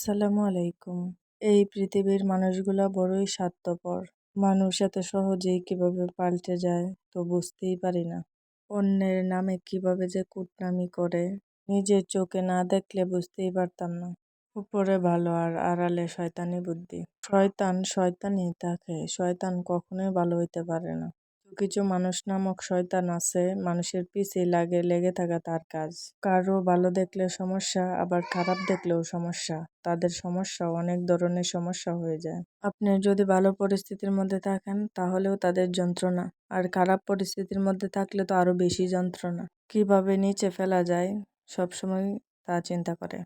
আসসালামু আলাইকুম। এই পৃথিবীর মানুষগুলা বড়ই স্বার্থপর। মানুষ এত সহজেই কীভাবে পাল্টে যায় তো বুঝতেই পারি না। অন্যের নামে কীভাবে যে কুটনামি করে, নিজের চোখে না দেখলে বুঝতেই পারতাম না। উপরে ভালো আর আড়ালে শয়তানি বুদ্ধি। শয়তান শয়তানি থাকে শয়তান কখনোই ভালো হইতে পারে না। কিছু মানুষ নামক শয়তান আছে, মানুষের পিছে লাগে, লেগে থাকা তার কাজ। কারও ভালো দেখলে সমস্যা, আবার খারাপ দেখলেও সমস্যা। তাদের সমস্যা অনেক ধরনের সমস্যা হয়ে যায়। আপনি যদি ভালো পরিস্থিতির মধ্যে থাকেন, তাহলেও তাদের যন্ত্রণা। আর খারাপ পরিস্থিতির মধ্যে থাকলে তো আরও বেশি যন্ত্রণা। কীভাবে নিচে ফেলা যায়, সবসময় তা চিন্তা করে।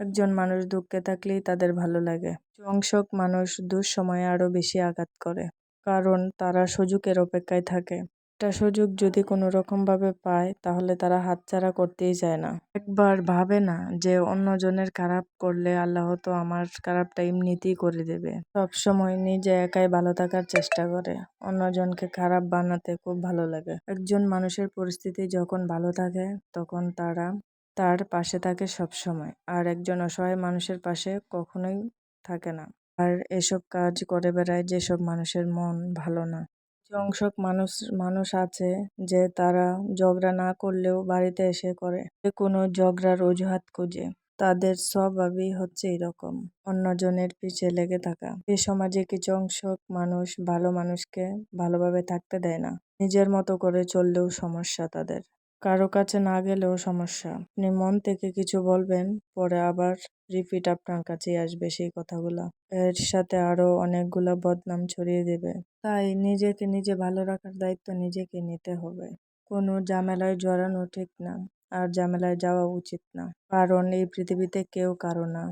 একজন মানুষ দুঃখে থাকলেই তাদের ভালো লাগে। অংশক মানুষ দুঃসময়ে আরও বেশি আঘাত করে। কারণ তারা সুযোগের অপেক্ষায় থাকে। একটা সুযোগ যদি কোনো রকমভাবে পায়, তাহলে তারা হাতছাড়া করতেই চায় না। একবার ভাবে না যে অন্যজনের খারাপ করলে আল্লাহ তো আমার খারাপটা এমনিতেই করে দেবে। সব সময় নিজে একাই ভালো থাকার চেষ্টা করে। অন্যজনকে খারাপ বানাতে খুব ভালো লাগে। একজন মানুষের পরিস্থিতি যখন ভালো থাকে, তখন তারা তার পাশে থাকে সব সময় আর একজন অসহায় মানুষের পাশে কখনোই থাকে না। আর এসব কাজ করে বেড়ায় যেসব মানুষের মন ভালো না। সংসক মানুষ মানুষ আছে যে তারা ঝগড়া না করলেও বাড়িতে এসে করে। যে কোনো ঝগড়ার অজুহাত খুঁজে। তাদের স্বভাবই হচ্ছে এরকম। অন্যজনের পিছে লেগে থাকা। এ সমাজে কিছু অংশক মানুষ ভালো মানুষকে ভালোভাবে থাকতে দেয় না। নিজের মতো করে চললেও সমস্যা তাদের। কারও কাছে না গেলেও সমস্যা। আপনি মন থেকে কিছু বলবেন, পরে আবার রিপিট আপনার কাছেই আসবে সেই কথাগুলা। এর সাথে আরও অনেকগুলা বদনাম ছড়িয়ে দেবে। তাই নিজেকে নিজে ভালো রাখার দায়িত্ব নিজেকে নিতে হবে। কোনো ঝামেলায় জড়ানো ঠিক না, আর ঝামেলায় যাওয়া উচিত না। কারণ এই পৃথিবীতে কেউ কারও না।